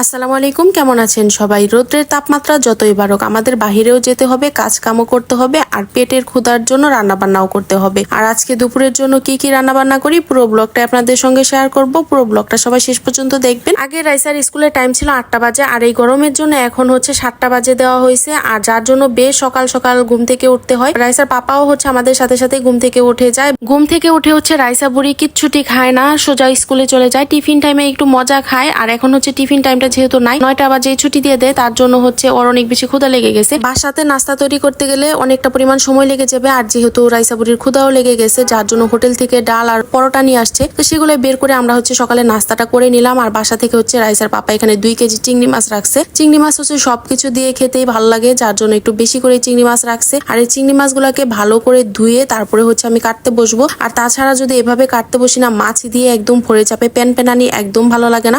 আসসালামু আলাইকুম কেমন আছেন সবাই? রোদ্রের তাপমাত্রা যতই বাড়ুক, আমাদের বাহিরেও যেতে হবে কাজ কামও করতে হবে, আর পেটের ক্ষুধার জন্য রান্না বান্নাও করতে হবে। আর আজকে দুপুরের জন্য কি কি রান্না বান্না করি, পুরো ব্লগটা আপনাদের সঙ্গে শেয়ার করব। পুরো ব্লগটা সবাই শেষ পর্যন্ত দেখবেন। আগে রাইসার স্কুলের টাইম ছিল আটটা বাজে, আর এই গরমের জন্য এখন হচ্ছে সাতটা বাজে দেওয়া হয়েছে, আর যার জন্য বেশ সকাল সকাল ঘুম থেকে উঠতে হয়। রাইসার পাপাও হচ্ছে আমাদের সাথে সাথে ঘুম থেকে উঠে যায়। ঘুম থেকে উঠে হচ্ছে রাইসা বুড়ি কিচ্ছুটি খায় না, সোজা স্কুলে চলে যায়। টিফিন টাইমে একটু মজা খায়, আর এখন হচ্ছে টিফিন টাইমটা যেহেতু নাই, নয়টা বাজে ছুটি দিয়ে দেয়, তার জন্য হচ্ছে ওর অনেক বেশি ক্ষুদা লেগে গেছে। বাসাতে নাস্তা তৈরি করতে গেলে অনেকটা পরিমাণ সময় লেগে যাবে, আর যেহেতু রাইসা বুড়ির ক্ষুদাও লেগে গেছে, যার জন্য হোটেল থেকে ডাল আর পরোটা নিয়ে আসছে। তো সেগুলো বের করে আমরা হচ্ছে সকালে নাস্তাটা করে নিলাম, আর বাসা থেকে হচ্ছে রাইসার পাপা এখানে দুই কেজি চিংড়ি মাছ রাখছে। চিংড়ি মাছ হচ্ছে সবকিছু দিয়ে খেতেই ভালো লাগে, যার জন্য একটু বেশি করে চিংড়ি মাছ রাখছে। আর এই চিংড়ি মাছগুলোকে ভালো করে ধুয়ে তারপরে হচ্ছে আমি কাটতে বসবো। আর তাছাড়া যদি এভাবে কাটতে বসি না, মাছ দিয়ে একদম ভরে চাপে প্যান প্যানানি একদম ভালো লাগে না।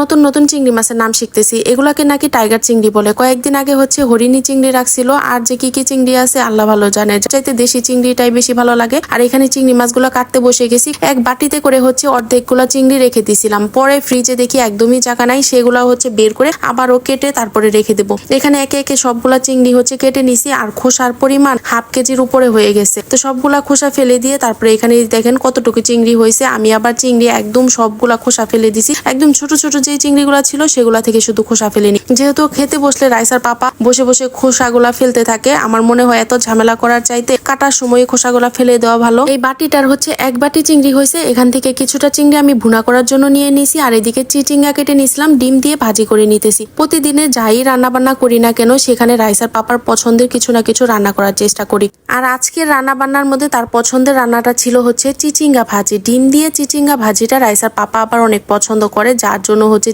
নতুন নতুন চিংড়ি মাছের নাম শিখতেছি। এগুলাকে নাকি টাইগার চিংড়ি বলে। কয়েকদিন আগে হচ্ছে হরিণী চিংড়ি রাখছিল। আর যে কি কি চিংড়ি আছে, আল্লাহ ভালো জানে। চাইতে দেশি চিংড়িটাই বেশি ভালো লাগে। আর এখানে চিংড়ি মাছগুলো কাটতে বসে গেছি। এক বাটিতে করে হচ্ছে অর্ধেকগুলা চিংড়ি রেখে দিছিলাম। পরে ফ্রিজে দেখি একদমই জায়গা নাই। সেগুলো হচ্ছে বের করে আবারও কেটে তারপরে রেখে দেবো। এখানে একে একে সবগুলা চিংড়ি হচ্ছে কেটে নিছি। আর খোসার পরিমাণ হাফ কেজির উপরে হয়ে গেছে। তো সবগুলা খোসা ফেলে দিয়ে তারপরে এখানে দেখেন কতটুকু চিংড়ি হয়েছে। আমি আবার চিংড়ি একদম সবগুলা খোসা ফেলে দিছি। একদম ছোট ছোট যে চিংড়িগুলো ছিল সেগুলা থেকে শুধু খোসা ফেলেনি। যেহেতু খেতে বসলে রাইসার পাপা বসে বসে খোসাগুলা ফেলতে থাকে, আমার মনে হয় এত ঝামেলা করার চাইতে কাটার সময় খোসাগুলা ফেলে দেওয়া ভালো। এই বাটিটার হচ্ছে এক বাটি চিংড়ি হয়েছে, এখান থেকে কিছুটা চিংড়ি আমি ভুনা করার জন্য নিয়ে নিয়েছি আর এদিকে চিচিঙ্গা কেটে নিয়েছিলাম ডিম দিয়ে ভাজি করে নিতেছি। প্রতিদিনে যাই রান্না বান্না করি না কেন, সেখানে রাইসার পাপার পছন্দের কিছু না কিছু রান্না করার চেষ্টা করি। আর আজকের রান্না বান্নার মধ্যে তার পছন্দের রান্নাটা ছিল হচ্ছে চিচিঙ্গা ভাজি। ডিম দিয়ে চিচিঙ্গা ভাজিটা রাইসার পাপা আবার অনেক পছন্দ করে, যার জন্য হচ্ছে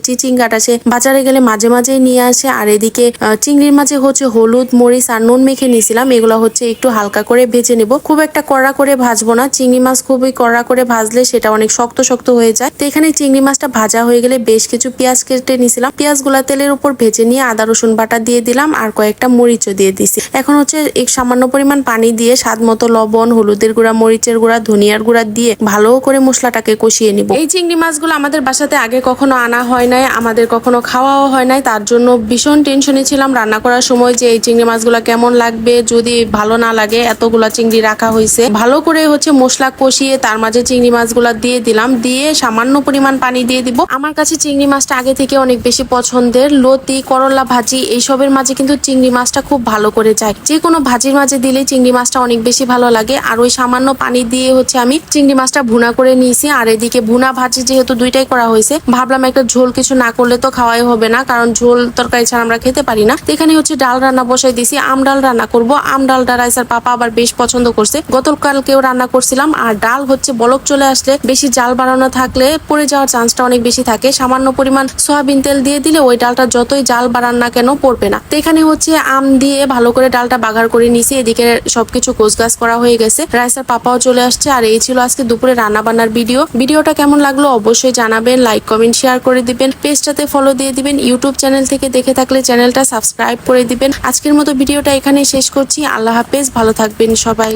চিচিঙ্গাটা সে বাজারে গেলে মাঝে মাঝেই নিয়ে আসে। আর এদিকে চিংড়ির মাঝে হচ্ছে হলুদ, মরিচ আর নুন মেখে নিয়েছিলাম এগুলো হচ্ছে একটু হালকা করে ভেজে নেব। খুব একটা কড়া করে ভাজবো না। চিংড়ি মাছ খুবই কড়া করে ভাজলে সেটা অনেক শক্ত শক্ত হয়ে যায়। তো এখানে চিংড়ি মাছটা ভাজা হয়ে গেলে বেশ কিছু পেঁয়াজ কেটে নিয়েছিলাম পেঁয়াজগুলা তেলের উপর ভেজে নিয়ে আদা, রসুন বাটা দিয়ে দিলাম। আর কয়েকটা মরিচও দিয়ে দিছি। এখন হচ্ছে এক সামান্য পরিমাণ পানি দিয়ে স্বাদ মতো লবণ, হলুদের গুঁড়া, মরিচের গুঁড়া, ধনিয়ার গুঁড়া দিয়ে ভালো করে মশলাটাকে কষিয়ে নিব। এই চিংড়ি মাছগুলো আমাদের বাসাতে আগে কখনো আনা হয় নাই। আমাদের কখনো খাওয়াও হয় নাই। তার জন্য ভীষণ টেনশনে ছিলাম। রান্না করার সময় যে এই চিংড়ি মাছগুলো কেমন লাগবে, যদি ভালো না লাগে, এতগুলা চিংড়ি রাখা হয়েছে ভালো করে হচ্ছে মশলা কষিয়ে তার মাঝে চিংড়ি মাছগুলা দিয়ে দিলাম। দিয়ে সামান্য পরিমাণ পানি দিয়ে দিব। আমার কাছে চিংড়ি মাছটা আগে থেকে অনেক বেশি পছন্দের। লতি, করলা ভাজি, এইসবের মাঝে কিন্তু চিংড়ি মাছটা খুব ভালো করে যায়। যে কোনো ভাজির মাঝে দিলে চিংড়ি মাছটা অনেক বেশি ভালো লাগে। আর ওই সামান্য পানি দিয়ে হচ্ছে আমি চিংড়ি মাছটা ভুনা করে নিয়েছি। আর এদিকে ভুনা ভাজি যেহেতু দুইটাই করা হয়েছে ভাবলাম একটা ঝোল কিছু না করলে তো খাওয়াই হবে না, কারণ ঝোল তরকারি ছাড়া আমরা খেতে পারি না। এখানে হচ্ছে ডাল রান্না বসাই দিছি। আম ডাল রান্না করব। আম ডালটা রাইসার পাপা আবার বেশ পছন্দ করছে। গতকালকেও রান্না করছিলাম। আর ডাল হচ্ছে বলক চলে আসলে বেশি জাল বাড়ানো থাকলে পড়ে যাওয়ার চান্সটা অনেক বেশি থাকে। সামান্য পরিমাণ সোয়াবিন তেল দিয়ে দিলে ওই ডালটা যতই জাল বাড়ান না কেন পড়বে না। তো এখানে হচ্ছে আম দিয়ে ভালো করে ডালটা বাগার করে নিছি। এদিকে সবকিছু গোছগাছ করা হয়ে গেছে। রাইসার পাপাও চলে আসছে। আর এই ছিল আজকে দুপুরে রান্না বান্নার ভিডিও। ভিডিওটা কেমন লাগল অবশ্যই জানাবেন। লাইক, কমেন্ট, শেয়ার করে দিবেন। পেজটাতে ফলো দিয়ে দিবেন। ইউটিউব চ্যানেল থেকে দেখে থাকলে চ্যানেলটা সাবস্ক্রাইব করে দিবেন। আজকের মতো ভিডিওটা এখানে শেষ করছি। আল্লাহ হাফেজ। ভালো থাকবেন সবাই।